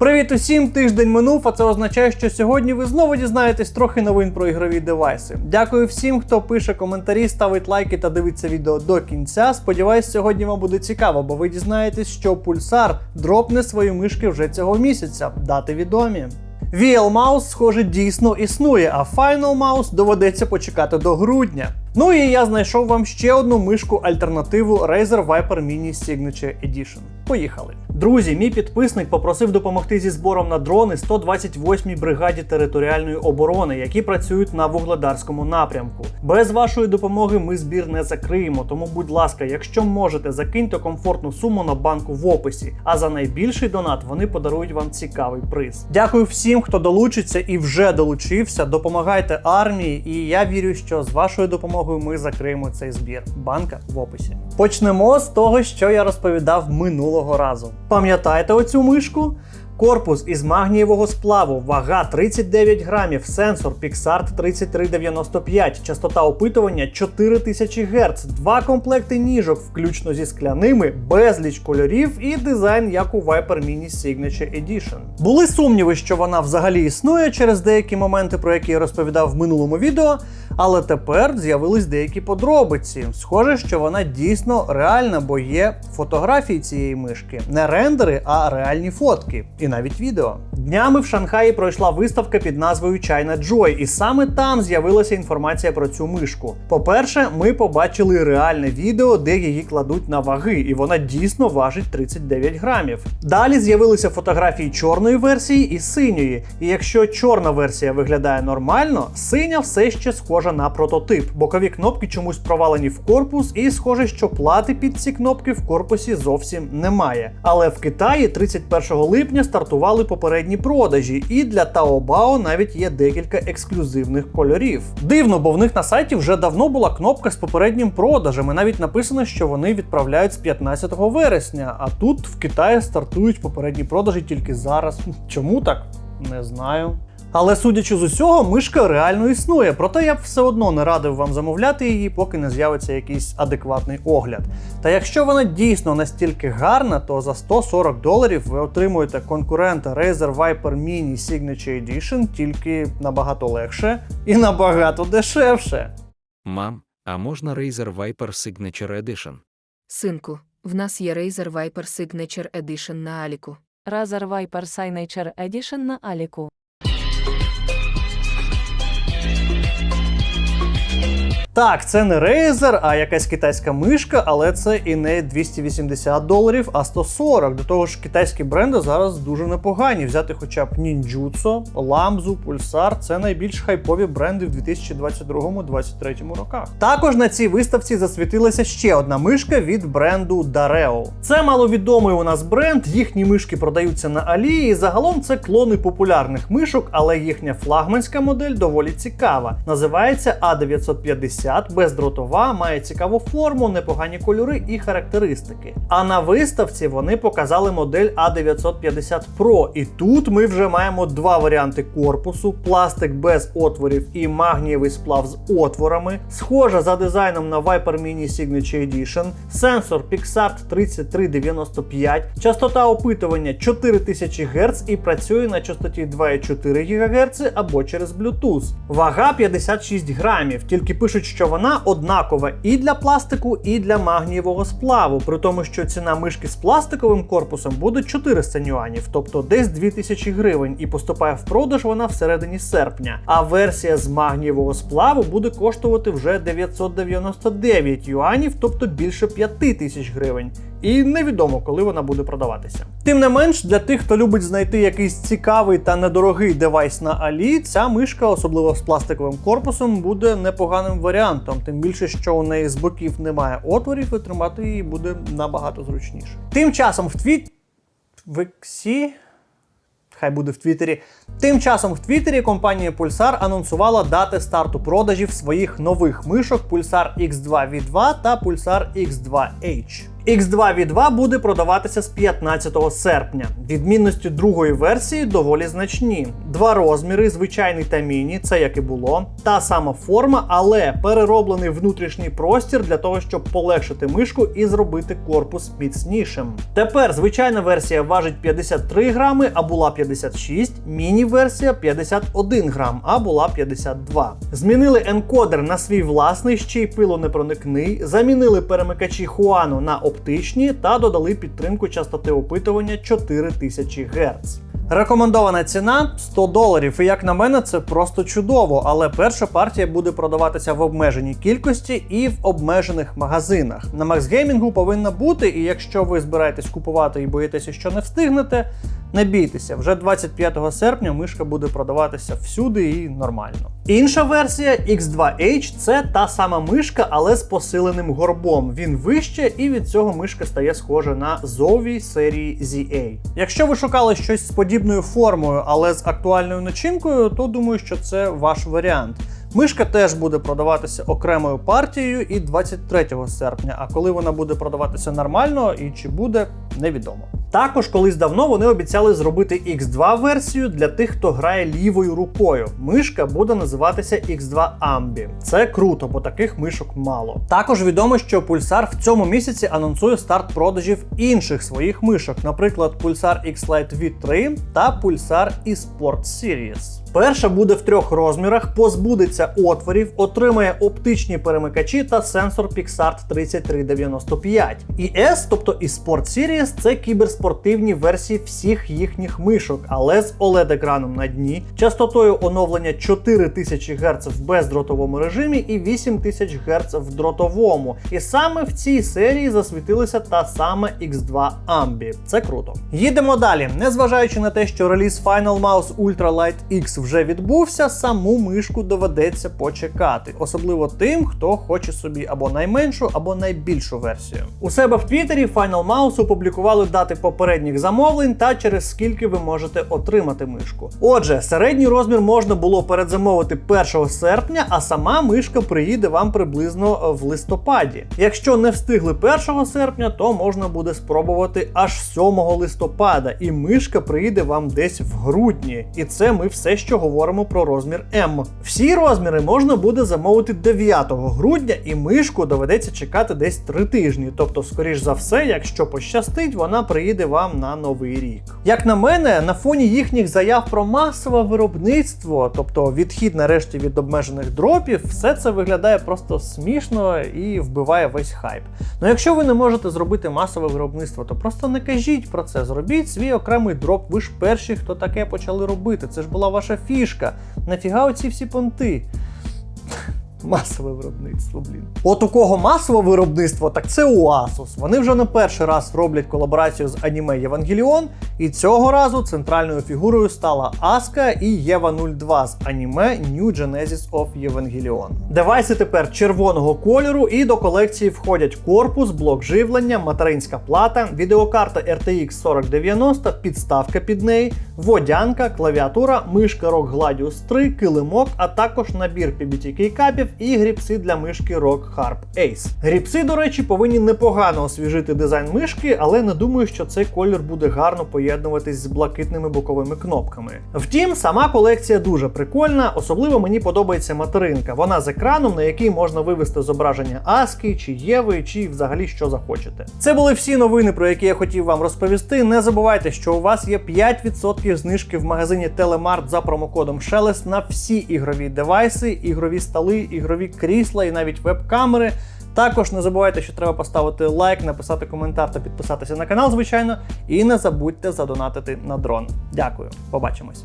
Привіт усім! Тиждень минув, а це означає, що сьогодні ви знову дізнаєтесь трохи новин про ігрові девайси. Дякую всім, хто пише коментарі, ставить лайки та дивиться відео до кінця. Сподіваюсь, сьогодні вам буде цікаво, бо ви дізнаєтесь, що Pulsar дропне свої мишки вже цього місяця. Дати відомі. VL Mouse, схоже, дійсно існує, а Final Mouse доведеться почекати до грудня. Ну і я знайшов вам ще одну мишку альтернативу Razer Viper Mini Signature Edition. Поїхали. Друзі, мій підписник попросив допомогти зі збором на дрони 128-й бригаді територіальної оборони, які працюють на вугледарському напрямку. Без вашої допомоги ми збір не закриємо. Тому, будь ласка, якщо можете, закиньте комфортну суму на банку в описі. А за найбільший донат вони подарують вам цікавий приз. Дякую всім, хто долучиться і вже долучився. Допомагайте армії, і я вірю, що з вашою допомогою ми закриємо цей збір. Банка в описі. Почнемо з того, що я розповідав минулого разу. Пам'ятаєте оцю мишку? Корпус із магнієвого сплаву, вага 39 грамів, сенсор Pixart 3395, частота опитування 4000 Гц, два комплекти ніжок, включно зі скляними, безліч кольорів і дизайн, як у Viper Mini Signature Edition. Були сумніви, що вона взагалі існує через деякі моменти, про які я розповідав в минулому відео. Але тепер з'явились деякі подробиці. Схоже, що вона дійсно реальна, бо є фотографії цієї мишки. Не рендери, а реальні фотки. І навіть відео. Днями в Шанхаї пройшла виставка під назвою China Joy, і саме там з'явилася інформація про цю мишку. По-перше, ми побачили реальне відео, де її кладуть на ваги, і вона дійсно важить 39 грамів. Далі з'явилися фотографії чорної версії і синьої. І якщо чорна версія виглядає нормально, синя все ще схожа на прототип. Бокові кнопки чомусь провалені в корпус, і схоже, що плати під ці кнопки в корпусі зовсім немає. Але в Китаї 31 липня стартували попередні продажі, і для Taobao навіть є декілька ексклюзивних кольорів. Дивно, бо в них на сайті вже давно була кнопка з попереднім продажем, і навіть написано, що вони відправляють з 15 вересня. А тут в Китаї стартують попередні продажі тільки зараз. Чому так? Не знаю. Але судячи з усього, мишка реально існує, проте я б все одно не радив вам замовляти її, поки не з'явиться якийсь адекватний огляд. Та якщо вона дійсно настільки гарна, то за 140 доларів ви отримуєте конкурента Razer Viper Mini Signature Edition тільки набагато легше і набагато дешевше. Мам, а можна Razer Viper Signature Edition? Синку, в нас є Razer Viper Signature Edition на Аліку. Razer Viper Signature Edition на Аліку. Так, це не Razer, а якась китайська мишка, але це і не 280 доларів, а 140. До того ж, китайські бренди зараз дуже непогані. Взяти хоча б Ninjutsu, Lamzu, Pulsar це найбільш хайпові бренди в 2022-2023 роках. Також на цій виставці засвітилася ще одна мишка від бренду Dareo. Це маловідомий у нас бренд. Їхні мишки продаються на Алі, і загалом це клони популярних мишок, але їхня флагманська модель доволі цікава. Називається A950 бездротова, має цікаву форму, непогані кольори і характеристики. А на виставці вони показали модель A950 Pro. І тут ми вже маємо два варіанти корпусу: пластик без отворів і магнієвий сплав з отворами. Схожа за дизайном на Viper Mini Signature Edition, сенсор Pixart 3395, частота опитування 4000 Гц і працює на частоті 2,4 ГГц або через Bluetooth. Вага 56 грамів, тільки пишуть, що вона однакова і для пластику, і для магнієвого сплаву, при тому, що ціна мишки з пластиковим корпусом буде 400 юанів, тобто десь 2000 гривень, і поступає в продаж вона всередині серпня. А версія з магнієвого сплаву буде коштувати вже 999 юанів, тобто більше 5000 гривень. І невідомо, коли вона буде продаватися. Тим не менш, для тих, хто любить знайти якийсь цікавий та недорогий девайс на Алі, ця мишка, особливо з пластиковим корпусом, буде непоганим варіантом. Тим більше, що у неї з боків немає отворів, і тримати її буде набагато зручніше. Тим часом в твіт. В Іксі? Хай буде в Твіттері. Тим часом в Твіттері компанія Pulsar анонсувала дати старту продажів своїх нових мишок Pulsar X2 V2 та Pulsar X2H. X2 V2 буде продаватися з 15 серпня. Відмінності другої версії доволі значні. Два розміри, звичайний та міні, це як і було. Та сама форма, але перероблений внутрішній простір для того, щоб полегшити мишку і зробити корпус міцнішим. Тепер звичайна версія важить 53 грами, а була 56, міні-версія 51 грам, а була 52. Змінили енкодер на свій власний, ще й пилонепроникний, замінили перемикачі Хуану на оптичні та додали підтримку частоти опитування 4000 Гц. Рекомендована ціна 100 доларів. І як на мене, це просто чудово. Але перша партія буде продаватися в обмеженій кількості і в обмежених магазинах. На Gaming повинна бути, і якщо ви збираєтесь купувати і боїтеся, що не встигнете, не бійтеся, вже 25 серпня мишка буде продаватися всюди і нормально. Інша версія X2H це та сама мишка, але з посиленим горбом. Він вище, і від цього мишка стає схожа на Zowie серії ZA. Якщо ви шукали щось з подібною формою, але з актуальною начинкою, то думаю, що це ваш варіант. Мишка теж буде продаватися окремою партією і 23 серпня. А коли вона буде продаватися нормально і чи буде, невідомо. Також колись давно вони обіцяли зробити X2 версію для тих, хто грає лівою рукою. Мишка буде називатися X2 Ambi. Це круто, бо таких мишок мало. Також відомо, що Pulsar в цьому місяці анонсує старт продажів інших своїх мишок, наприклад, Pulsar X-Lite V3 та Pulsar eSport Series. Перша буде в трьох розмірах, позбудеться отворів, отримає оптичні перемикачі та сенсор Pixart 3395. І S, тобто eSport Series, це кіберспортивні версії всіх їхніх мишок, але з OLED-екраном на дні, частотою оновлення 4000 Гц в бездротовому режимі і 8000 Гц в дротовому. І саме в цій серії засвітилася та сама X2 Ambi. Це круто. Їдемо далі. Незважаючи на те, що реліз Final Mouse Ultra Light X вже відбувся, саму мишку доведеться почекати, особливо тим, хто хоче собі або найменшу, або найбільшу версію. У себе в Твіттері Final Mouse опублікували дати попередніх замовлень та через скільки ви можете отримати мишку. Отже, середній розмір можна було передзамовити 1 серпня, а сама мишка приїде вам приблизно в листопаді. Якщо не встигли 1 серпня, то можна буде спробувати аж 7 листопада, і мишка приїде вам десь в грудні. І це ми все, що говоримо про розмір М. Всі розміри можна буде замовити 9 грудня, і мишку доведеться чекати десь 3 тижні. Тобто, скоріш за все, якщо пощастить, вона приїде вам на новий рік. Як на мене, на фоні їхніх заяв про масове виробництво, тобто відхід нарешті від обмежених дропів, все це виглядає просто смішно і вбиває весь хайп. Ну якщо ви не можете зробити масове виробництво, то просто не кажіть про це. Зробіть свій окремий дроп. Ви ж перші, хто таке почали робити. Це ж була ваша фішка. Нафіга оці всі понти? Масове виробництво, блін. От у кого масове виробництво, так це у Asus. Вони вже не перший раз роблять колаборацію з аніме Євангеліон, і цього разу центральною фігурою стала Аска і Єва 02 з аніме New Genesis of Evangelion. Девайси тепер червоного кольору, і до колекції входять корпус, блок живлення, материнська плата, відеокарта RTX 4090, підставка під неї, водянка, клавіатура, мишка ROG Gladius 3, килимок, а також набір PBT кейкапів і гріпси для мишки ROG Harp Ace. Гріпси, до речі, повинні непогано освіжити дизайн мишки, але не думаю, що цей колір буде гарно поєднуватись з блакитними боковими кнопками. Втім, сама колекція дуже прикольна, особливо мені подобається материнка. Вона з екраном, на який можна вивести зображення Аски чи Єви, чи взагалі що захочете. Це були всі новини, про які я хотів вам розповісти. Не забувайте, що у вас є 5% знижки в магазині Телемарт за промокодом Шелест на всі ігрові девайси, ігрові столи, ігрові крісла і навіть веб-камери. Також не забувайте, що треба поставити лайк, написати коментар та підписатися на канал, звичайно. І не забудьте задонатити на дрон. Дякую, побачимось.